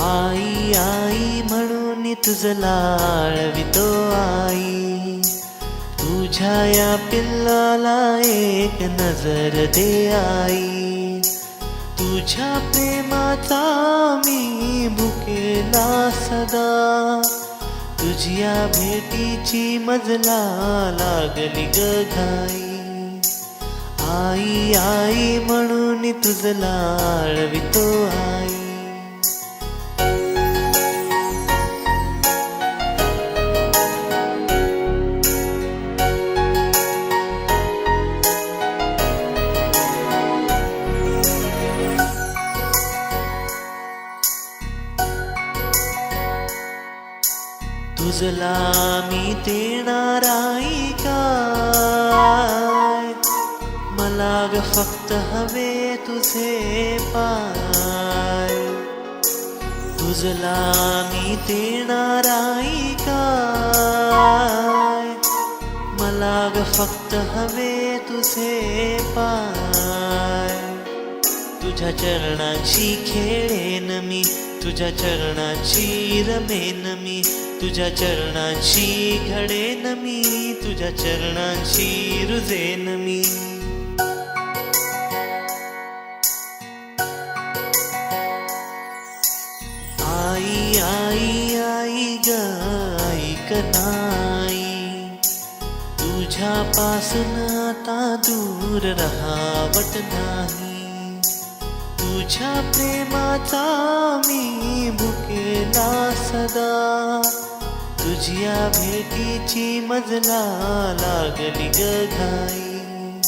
आई आई म्हणून तुझं लाळवितो आई. तुझ्या या पिल्लाला एक नजर दे आई. तुझ्या प्रेमाचा मी भुकेला सदा. तुझ्या भेटीची मजला लागली ग घाई. आई आई म्हणून तुझं लाळवितो आई. तुझला मी देणार आई काय? मला ग फक्त हवे तुझे पाय. तुझला मी देणार आई काय? मला ग फक्त हवे तुझे पाय. तुझ्या चरणाची खेळेन मी. तुझ्या चरणाची रमेन मी. तुझ्या चरणांशी घडेन मी. तुझ्या चरणांशी रुजेन मी. आई आई आई ग ऐक नाही. तुझ्यापासून आता दूर राहावत नाही. तुझ्या प्रेमाचा मी भुकेला सदा. तुझ्या भेटीची मजला लागली गघाई घाई.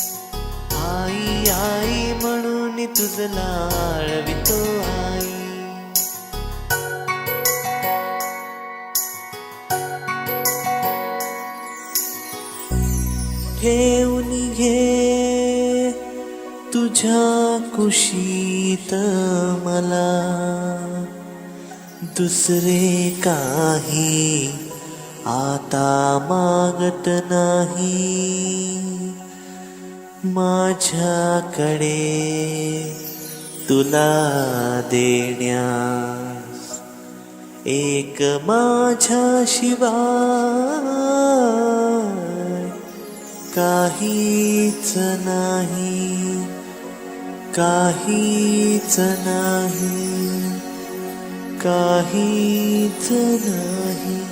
आई आई म्हणून तुझला लाळवितो आई. ठेवून घे तुझ्या कुशीत मला दुसरे काही आता मागत नाही. माझ्याकडे तुला देण्यास एक माझ्या शिवाय काहीच नाही. काहीच नाही काहीच नाही.